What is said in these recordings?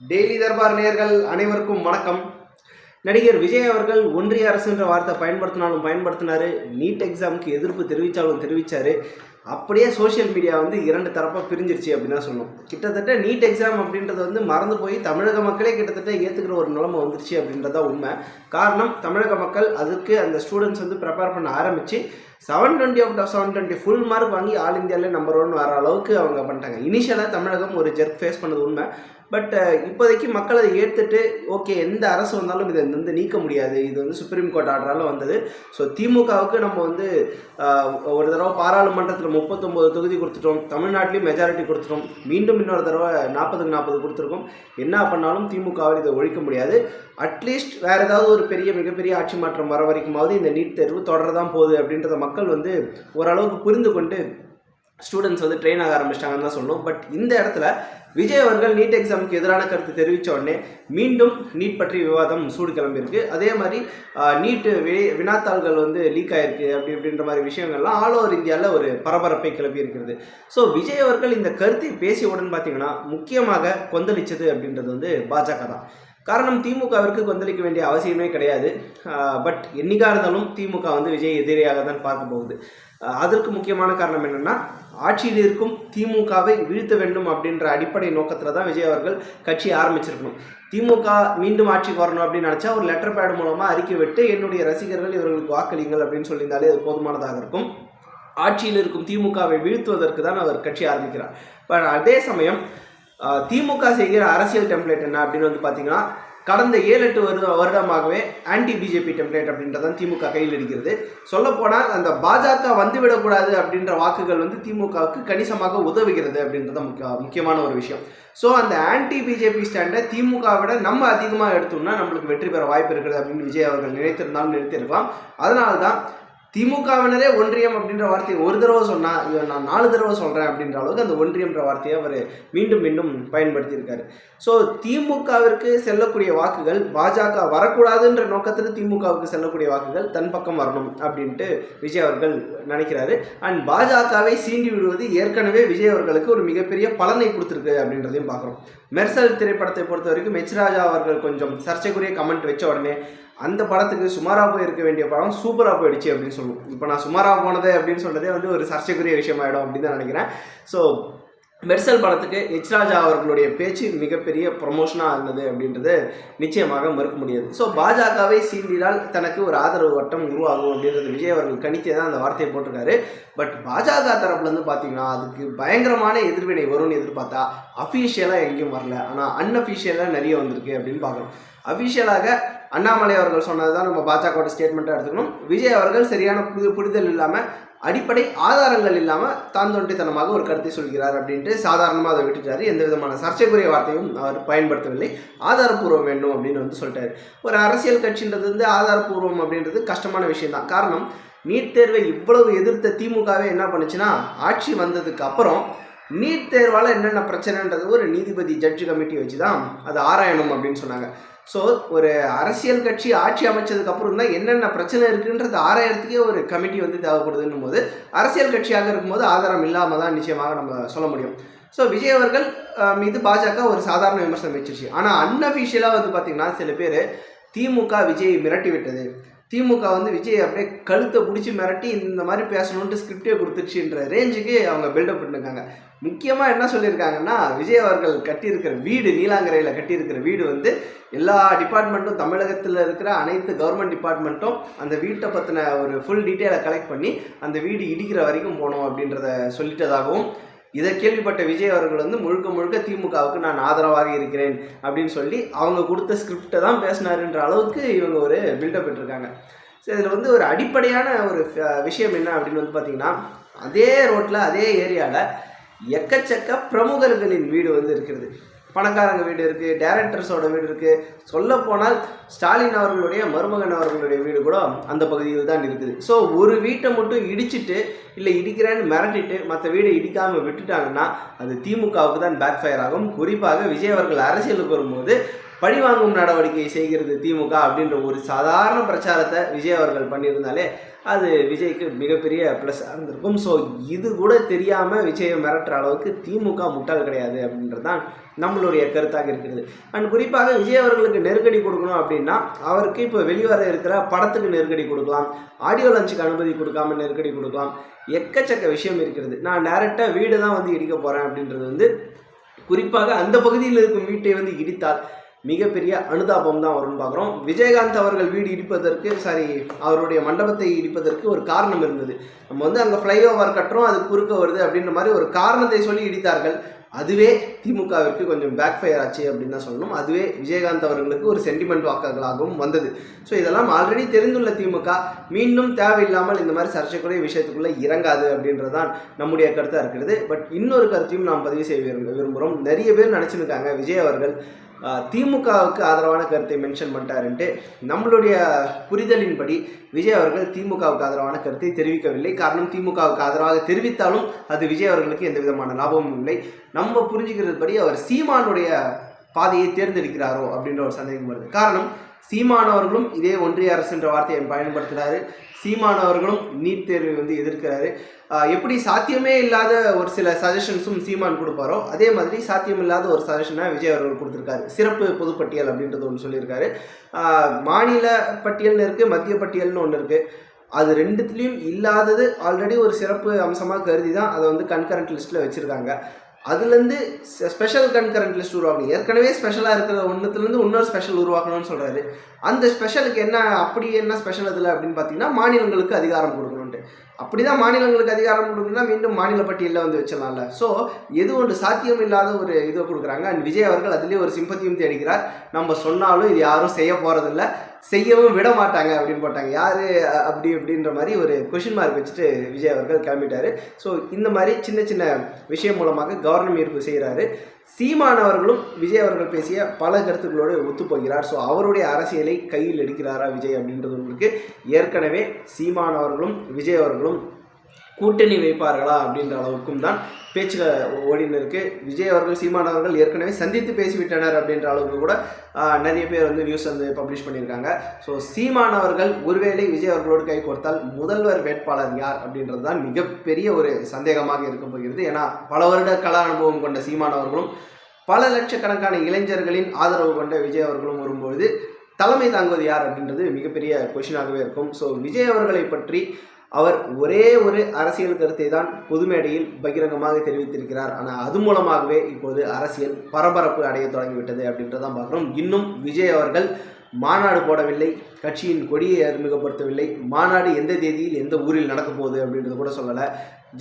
Daily Darbar நேர்கள் அனைவருக்கும் வணக்கம். நடிகர் விஜய் அவர்கள் ஒன்றிய அரசுன்ற வார்த்தை பயன்படுத்தினாலும் பயன்படுத்தினாரு. நீட் எக்ஸாமுக்கு எதிர்ப்பு தெரிவித்தாலும் தெரிவித்தாரு அப்படியே சோஷியல் மீடியா வந்து இரண்டு தரப்பாக பிரிஞ்சிருச்சு அப்படின்னு தான் சொல்லணும். கிட்டத்தட்ட நீட் எக்ஸாம் அப்படின்றது வந்து மறந்து போய் தமிழக மக்களே கிட்டத்தட்ட ஏற்றுக்கிற ஒரு நிலைமை வந்துருச்சு அப்படின்றதான் உண்மை. காரணம் தமிழக மக்கள் அதுக்கு அந்த ஸ்டூடெண்ட்ஸ் வந்து ப்ரிப்பேர் பண்ண ஆரம்பித்து seven twenty out of seven twenty full mark வாங்கி ஆல் இந்தியாவிலே நம்பர் ஒன் வர அளவுக்கு அவங்க பண்ணிட்டாங்க. இனிஷியலாக தமிழகம் ஒரு ஜெர்க் ஃபேஸ் பண்ணது உண்மை. பட் இப்போதைக்கு மக்கள் அதை ஏற்றுட்டு ஓகே எந்த அரசு வந்தாலும் இதை வந்து நீக்க முடியாது. இது வந்து சுப்ரீம் கோர்ட் ஆர்டரால் வந்தது. ஸோ திமுகவுக்கு நம்ம வந்து ஒரு தடவை பாராளுமன்றத்தில் முப்பத்தொம்போது தொகுதி கொடுத்துட்டோம். தமிழ்நாட்டிலையும் மெஜாரிட்டி கொடுத்துட்டோம். மீண்டும் இன்னொரு தடவை நாற்பதுக்கு நாற்பது கொடுத்துருக்கோம். என்ன பண்ணாலும் திமுகவில் இதை ஒழிக்க முடியாது. அட்லீஸ்ட் வேறு ஏதாவது ஒரு பெரிய மிகப்பெரிய ஆட்சி மாற்றம் வர வரைக்குமாவது இந்த நீட் தேர்வு தொடரதான் போகுது அப்படின்றத மக்கள் வந்து ஓரளவுக்கு புரிந்து கொண்டு ஸ்டூடெண்ட்ஸ் வந்து ட்ரெயின் ஆக ஆரம்பிச்சிட்டாங்கன்னு தான் சொல்லணும். பட் இந்த இடத்துல விஜய் அவர்கள் நீட் எக்ஸாமுக்கு எதிரான கருத்து தெரிவித்த உடனே மீண்டும் நீட் பற்றி விவாதம் சூடு கிளம்பியிருக்கு. அதே மாதிரி நீட்டு வி வினாத்தாள்கள் வந்து லீக் ஆயிருக்கு அப்படி இப்படின்ற மாதிரி விஷயங்கள்லாம் ஆல் ஓவர் இந்தியாவில் ஒரு பரபரப்பை கிளப்பி இருக்கிறது ஸோ விஜய் அவர்கள் இந்த கருத்தை பேசியவுடன் பார்த்தீங்கன்னா முக்கியமாக கொந்தளிச்சது அப்படின்றது வந்து பாஜக தான். காரணம் திமுகவிற்கு கொந்தளிக்க வேண்டிய அவசியமே கிடையாது. பட் என்னைக்காக இருந்தாலும் திமுக வந்து விஜய் எதிரியாக தான் பார்க்க போகுது. அதற்கு முக்கியமான காரணம் என்னென்னா ஆட்சியில் இருக்கும் திமுகவை வீழ்த்த வேண்டும் அப்படின்ற அடிப்படை நோக்கத்தில் தான் விஜய் அவர்கள் கட்சி ஆரம்பிச்சிருக்கணும். திமுக மீண்டும் ஆட்சிக்கு வரணும் அப்படின்னு நினச்சா ஒரு லெட்டர் பேட் மூலமாக அறிக்கை விட்டு என்னுடைய ரசிகர்கள் இவர்களுக்கு வாக்களிங்கள் அப்படின்னு சொல்லியிருந்தாலே அது போதுமானதாக இருக்கும். ஆட்சியில் இருக்கும் திமுகவை வீழ்த்துவதற்கு தான் அவர் கட்சி ஆரம்பிக்கிறார். பட் அதே சமயம் திமுக செய்கிற அரசியல் டெம்ப்ளேட் என்ன அப்படின்னு வந்து பார்த்தீங்கன்னா கடந்த ஏழு எட்டு வருட வருடமாகவே ஆன்டி பிஜேபி டெம்ப்ளேட் அப்படின்றதான் திமுக கையில் இருக்கிறது. சொல்லப்போனால் அந்த பாஜக வந்துவிடக்கூடாது அப்படின்ற வாக்குகள் வந்து திமுகவுக்கு கணிசமாக உதவுகிறது அப்படின்றத முக்கிய முக்கியமான ஒரு விஷயம். ஸோ அந்த ஆன்டி பிஜேபி ஸ்டாண்டை திமுக விட நம்ம அதிகமாக எடுத்தோம்னா நம்மளுக்கு வெற்றி பெற வாய்ப்பு இருக்குது அப்படின்னு விஜய் அவர்கள் நினைத்திருந்தாலும் நினைத்திருக்கலாம். அதனால தான் திமுகவினரே ஒன்றியம் அப்படின்ற வார்த்தையை ஒரு தடவை சொன்னால் இவன் நான் நாலு தடவை சொல்கிறேன் அப்படின்ற அளவுக்கு அந்த ஒன்றியம்ன்ற வார்த்தையை அவர் மீண்டும் மீண்டும் பயன்படுத்தியிருக்காரு. ஸோ திமுகவிற்கு செல்லக்கூடிய வாக்குகள் பாஜக வரக்கூடாதுன்ற நோக்கத்தில் திமுகவுக்கு செல்லக்கூடிய வாக்குகள் தன் பக்கம் வரணும் அப்படின்ட்டு விஜய் அவர்கள் நினைக்கிறாரு. அண்ட் பாஜகவை சீண்டி விடுவது ஏற்கனவே விஜய் அவர்களுக்கு ஒரு மிகப்பெரிய பலனை கொடுத்துருக்கு அப்படின்றதையும் பார்க்குறோம். மெர்சல் திரைப்படத்தை பொறுத்த வரைக்கும் மெச்ராஜா அவர்கள் கொஞ்சம் சர்ச்சைக்குரிய கமெண்ட் வச்ச உடனே அந்த படத்துக்கு சுமாராக போய் இருக்க வேண்டிய படம் சூப்பராக போயிடுச்சு அப்படின்னு சொல்லுவோம். இப்போ நான் சுமாராக போனது அப்படின்னு சொல்கிறதே வந்து ஒரு சர்ச்சைக்குரிய விஷயமாயிடும் அப்படின்னு தான் நினைக்கிறேன். ஸோ மெர்சல் படத்துக்கு எச் ராஜா அவர்களுடைய பேச்சு மிகப்பெரிய ப்ரொமோஷனாக இருந்தது அப்படின்றது நிச்சயமாக மறுக்க முடியாது. ஸோ பாஜகவை சீண்டினால் தனக்கு ஒரு ஆதரவு வட்டம் உருவாகும் அப்படின்றது விஜய் அவர்கள் கணித்தே தான் அந்த வார்த்தையை போட்டிருக்காரு. பட் பாஜக தரப்புலேருந்து பார்த்தீங்கன்னா அதுக்கு பயங்கரமான எதிர்வினை வரும்னு எதிர்பார்த்தா அஃபீஷியலாக எங்கேயும் வரல. ஆனால் அன்அஃபீஷியலாக நிறைய வந்திருக்கு அப்படின்னு பார்க்குறோம் அஃபீஷியலாக அண்ணாமலை அவர்கள் சொன்னது தான் நம்ம பாஜகவோட ஸ்டேட்மெண்ட்டாக எடுத்துக்கணும். விஜய் அவர்கள் சரியான புது புரிதல் இல்லாமல் அடிப்படை ஆதாரங்கள் இல்லாமல் தான் தோன்றித்தனமாக ஒரு கருத்தை சொல்கிறார் அப்படின்ட்டு சாதாரணமாக அதை விட்டுட்டார். எந்த விதமான சர்ச்சைக்குரிய வார்த்தையும் அவர் பயன்படுத்தவில்லை. ஆதாரப்பூர்வம் வேண்டும் அப்படின்னு வந்து சொல்லிட்டாரு. ஒரு அரசியல் கட்சின்றது வந்து ஆதாரப்பூர்வம் அப்படின்றது கஷ்டமான விஷயம் தான் காரணம் நீட் தேர்வை இவ்வளவு எதிர்த்த திமுகவே என்ன பண்ணுச்சுன்னா ஆட்சி வந்ததுக்கு அப்புறம் நீட் தேர்வால் என்னென்ன பிரச்சனைன்றது ஒரு நீதிபதி ஜட்ஜு கமிட்டி வச்சு தான் அது ஆராயணும் அப்படின்னு சொன்னாங்க. ஸோ ஒரு அரசியல் கட்சி ஆட்சி அமைச்சதுக்கு அப்புறம் தான் என்னென்ன பிரச்சனை இருக்குன்றது ஆராயறதுக்கே ஒரு கமிட்டி வந்து தேவைப்படுதுன்னும் போது அரசியல் கட்சியாக இருக்கும்போது ஆதாரம் இல்லாமல் தான் நிச்சயமாக நம்ம சொல்ல முடியும். ஸோ விஜய் அவர்கள் மீது பாஜக ஒரு சாதாரண விமர்சனம் வச்சிருச்சு. ஆனால் அன்அஃபிஷியலாக வந்து பார்த்திங்கன்னா சில பேர் திமுக விஜய் மிரட்டி விட்டது. திமுக வந்து விஜய் அப்படியே கழுத்தை பிடிச்சி மிரட்டி இந்த மாதிரி பேசணுன்ட்டு ஸ்கிரிப்டே கொடுத்துச்சுன்ற ரேஞ்சுக்கு அவங்க பில்டப் பண்ணிருக்காங்க. முக்கியமாக என்ன சொல்லியிருக்காங்கன்னா விஜய் அவர்கள் கட்டியிருக்கிற வீடு நீலாங்கரையில் கட்டியிருக்கிற வீடு வந்து எல்லா டிபார்ட்மெண்ட்டும் தமிழகத்தில் இருக்கிற அனைத்து கவர்மெண்ட் டிபார்ட்மெண்ட்டும் அந்த வீட்டை பற்றின ஒரு ஃபுல் டீட்டெயிலை கலெக்ட் பண்ணி அந்த வீடு இடிக்கிற வரைக்கும் போனோம் அப்படின்றத சொல்லிட்டதாகவும் இதை கேள்விப்பட்ட விஜய் அவர்கள் வந்து முழுக்க முழுக்க திமுகவுக்கு நான் ஆதரவாக இருக்கிறேன் அப்படின்னு சொல்லி அவங்க கொடுத்த ஸ்கிரிப்டை தான் பேசினாருன்ற அளவுக்கு இவங்க ஒரு பில்டப் பெற்றிருக்காங்க. ஸோ இதில் வந்து ஒரு அடிப்படையான ஒரு ஃப- விஷயம் என்ன அப்படின்னு வந்து பார்த்தீங்கன்னா அதே ரோட்டில் அதே ஏரியாவில் எக்கச்சக்க பிரமுகர்களின் வீடு வந்து இருக்கிறது. பணக்காரங்க வீடு இருக்குது டேரக்டர்ஸோட வீடு இருக்குது சொல்லப்போனால் ஸ்டாலின் அவர்களுடைய மருமகன் அவர்களுடைய வீடு கூட அந்த பகுதியில் தான் இருக்குது. ஸோ ஒரு வீட்டை மட்டும் இடிச்சிட்டு இல்லை இடிக்கிறேன்னு மிரட்டிட்டு மற்ற வீடை இடிக்காமல் விட்டுட்டாங்கன்னா அது திமுகவுக்கு தான் பேக் ஃபயர் ஆகும். குறிப்பாக விஜய் அவர்கள் அரசியலுக்கு வரும்போது பழிவாங்கும் நடவடிக்கை செய்கிறது திமுக அப்படின்ற ஒரு சாதாரண பிரச்சாரத்தை விஜய் அவர்கள் பண்ணியிருந்தாலே அது விஜய்க்கு மிகப்பெரிய ப்ளஸ்ஸாக இருந்திருக்கும். ஸோ இது கூட தெரியாமல் விஜயை மிரட்டுற அளவுக்கு திமுக முட்டாள் கிடையாது அப்படின்றது தான் நம்மளுடைய கருத்தாக இருக்கிறது. அண்ட் குறிப்பாக விஜய் அவர்களுக்கு நெருக்கடி கொடுக்கணும் அப்படின்னா அவருக்கு இப்போ வெளிவர இருக்கிற படத்துக்கு நெருக்கடி கொடுக்கலாம். ஆடியோ லஞ்சுக்கு அனுமதி கொடுக்காம நெருக்கடி கொடுக்கலாம். எக்கச்சக்க விஷயம் இருக்கிறது. நான் டேரெக்டாக வீடு தான் வந்து இடிக்க போகிறேன் அப்படின்றது வந்து குறிப்பாக அந்த பகுதியில் இருக்கும் வீட்டை வந்து இடித்தால் மிகப்பெரிய அனுதாபம் தான் வரும்னு பார்க்குறோம். விஜயகாந்த் அவர்கள் வீடு இடிப்பதற்கு சாரி அவருடைய மண்டபத்தை இடிப்பதற்கு ஒரு காரணம் இருந்தது. நம்ம வந்து அங்கே ஃப்ளைஓவர் கட்டுறோம் அது குறுக்க வருது அப்படின்ற மாதிரி ஒரு காரணத்தை சொல்லி இடித்தார்கள். அதுவே திமுகவிற்கு கொஞ்சம் பேக் ஃபயர் ஆச்சு அப்படின்னு தான் சொல்லணும். அதுவே விஜயகாந்த் அவர்களுக்கு ஒரு சென்டிமெண்ட் வாக்குகளாகவும் வந்தது. ஸோ இதெல்லாம் ஆல்ரெடி தெரிந்துள்ள திமுக மீண்டும் தேவையில்லாமல் இந்த மாதிரி சர்ச்சைக்குரிய விஷயத்துக்குள்ளே இறங்காது அப்படின்றதான் நம்முடைய கருத்தாக இருக்கிறது. பட் இன்னொரு கருத்தையும் நாம் பதிவு செய்ய விரும்புகிறோம். நிறைய பேர் நினச்சிருக்காங்க விஜய் அவர்கள் திமுகவுக்கு ஆதரவான கருத்தை மென்ஷன் பண்ணிட்டாருன்ட்டு நம்மளுடைய புரிதலின்படி விஜய் அவர்கள் திமுகவுக்கு ஆதரவான கருத்தை தெரிவிக்கவில்லை. காரணம் திமுகவுக்கு ஆதரவாக தெரிவித்தாலும் அது விஜய் அவர்களுக்கு எந்த விதமான லாபமும் இல்லை. நம்ம புரிஞ்சுக்கிறது படி அவர் சீமானுடைய பாதையை தேர்ந்தெடுக்கிறாரோ அப்படின்ற ஒரு சந்தேகம் வருது. காரணம் சீமானவர்களும் இதே ஒன்றிய அரசு என்ற வார்த்தையை பயன்படுத்துகிறாரு சீமானவர்களும் நீட் தேர்வை வந்து எதிர்க்கிறாரு. எப்படி சாத்தியமே இல்லாத ஒரு சில சஜஷன்ஸும் சீமான் கொடுப்பாரோ அதே மாதிரி சாத்தியம் இல்லாத ஒரு சஜஷனை விஜய் அவர்கள் கொடுத்துருக்காரு. சிறப்பு பொதுப்பட்டியல் அப்படின்றது ஒன்று சொல்லியிருக்காரு. மாநில பட்டியல்னு இருக்குது மத்திய பட்டியல்னு ஒன்று இருக்குது அது ரெண்டுத்துலேயும் இல்லாதது ஆல்ரெடி ஒரு சிறப்பு அம்சமாக கருதி தான் அதை வந்து கன்கரண்ட் லிஸ்ட்டில் வச்சுருக்காங்க. அதுலேருந்து ஸ்பெஷல் கன்கரண்ட் லிஸ்ட் உருவாக்கணும். ஏற்கனவே ஸ்பெஷலாக இருக்கிற ஒன்றுத்துலேருந்து இன்னொரு ஸ்பெஷல் உருவாக்கணும்னு சொல்கிறாரு அந்த ஸ்பெஷலுக்கு என்ன அப்படி என்ன ஸ்பெஷல் அதில் அப்படின்னு பார்த்தீங்கன்னா மாநிலங்களுக்கு அதிகாரம் கொடுக்கணுன்ட்டு அப்படி தான் மாநிலங்களுக்கு அதிகாரம் கொடுக்கணும்னா மீண்டும் மாநில பட்டியலில் வந்து வச்சிடலாம்ல. ஸோ எது ஒன்று சாத்தியம் இல்லாத ஒரு இதை கொடுக்குறாங்க. அண்ட் விஜய் அவர்கள் அதுலேயே ஒரு சிம்பத்தியும் தேடிக்கிறார். நம்ம சொன்னாலும் இது யாரும் செய்ய போகிறதில்ல செய்யவும் விட மாட்டாங்க அப்படின்னு போட்டாங்க. யார் அப்படி அப்படின்ற மாதிரி ஒரு கொஷின் மார்க் வச்சுட்டு விஜய் அவர்கள் கிளம்பிட்டாரு. ஸோ இந்த மாதிரி சின்ன சின்ன விஷயம் மூலமாக கவர்னம் ஈர்ப்பு செய்கிறாரு சீமானவர்களும் விஜய் அவர்கள் பேசிய பல கருத்துக்களோடு ஒத்துப்போகிறார். ஸோ அவருடைய அரசியலை கையில் எடுக்கிறாரா விஜய் அப்படின்றது உங்களுக்கு ஏற்கனவே சீமானவர்களும் விஜய் அவர்களும் கூட்டணி வைப்பார்களா அப்படின்ற அளவுக்கும் தான் பேச்சுகள் ஓடின்னு இருக்கு. விஜய் அவர்கள் சீமான் அவர்கள் ஏற்கனவே சந்தித்து பேசிவிட்டனர் அப்படின்ற அளவுக்கு கூட நிறைய பேர் வந்து நியூஸ் வந்து பப்ளிஷ் பண்ணியிருக்காங்க. ஸோ சீமான் அவர்கள் ஒருவேளை விஜய் அவர்களோடு கை கொடுத்தால் முதல்வர் வேட்பாளர் யார் அப்படின்றது தான் மிகப்பெரிய ஒரு சந்தேகமாக இருக்க போகிறது. ஏன்னா பல வருட கல அனுபவம் கொண்ட சீமான் அவர்களும் பல லட்சக்கணக்கான இளைஞர்களின் ஆதரவு கொண்ட விஜய் அவர்களும் வரும்பொழுது தலைமை தாங்குவது யார் அப்படின்றது மிகப்பெரிய கொஷினாகவே இருக்கும். ஸோ விஜய் அவர்களை பற்றி அவர் ஒரே ஒரு அரசியல் கருத்தை தான் பொதுமேடையில் பகிரங்கமாக தெரிவித்திருக்கிறார். ஆனால் அது மூலமாகவே இப்போது அரசியல் பரபரப்பு அடைய தொடங்கிவிட்டது அப்படின்றதான் பார்க்குறோம். இன்னும் விஜய் அவர்கள் மாநாடு போடவில்லை கட்சியின் கொடியை அறிமுகப்படுத்தவில்லை மாநாடு எந்த தேதியில் எந்த ஊரில் நடக்க போகுது அப்படின்றது கூட சொல்லலை.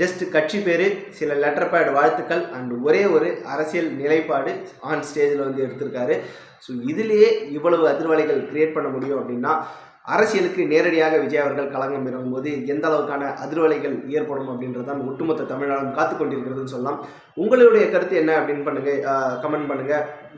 ஜஸ்ட் கட்சி பேர் சில லெட்டர் பேட் வாழ்த்துக்கள் அண்ட் ஒரே ஒரு அரசியல் நிலைப்பாடு ஆன் ஸ்டேஜில் வந்து எடுத்திருக்காரு. ஸோ இதிலேயே இவ்வளவு அதிர்வலைகள் கிரியேட் பண்ண முடியும் அப்படின்னா அரசியலுக்கு நேரடியாக விஜய் அவர்கள் களங்கம் இறங்கும்போது எந்த அளவுக்கான அதிர்வலைகள் ஏற்படும் அப்படின்றது தான் ஒட்டுமொத்த தமிழ்நாடும் காத்து கொண்டிருக்கிறதுன்னு சொல்லலாம். உங்களுடைய கருத்து என்ன அப்படின்னு பண்ணுங்க கமெண்ட் பண்ணுங்க.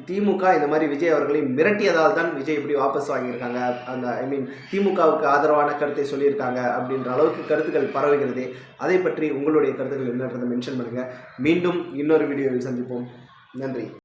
திமுக இந்த மாதிரி விஜய் அவர்களை மிரட்டியதால் தான் விஜய் இப்படி வாபஸ் வாங்கியிருக்காங்க. அந்த ஐ மீன் திமுகவுக்கு ஆதரவான கருத்தை சொல்லியிருக்காங்க அப்படின்ற அளவுக்கு கருத்துக்கள் பரவுகிறது அதை பற்றி உங்களுடைய கருத்துக்கள் என்னன்றதை மென்ஷன் பண்ணுங்க. மீண்டும் இன்னொரு வீடியோவில் சந்திப்போம். நன்றி.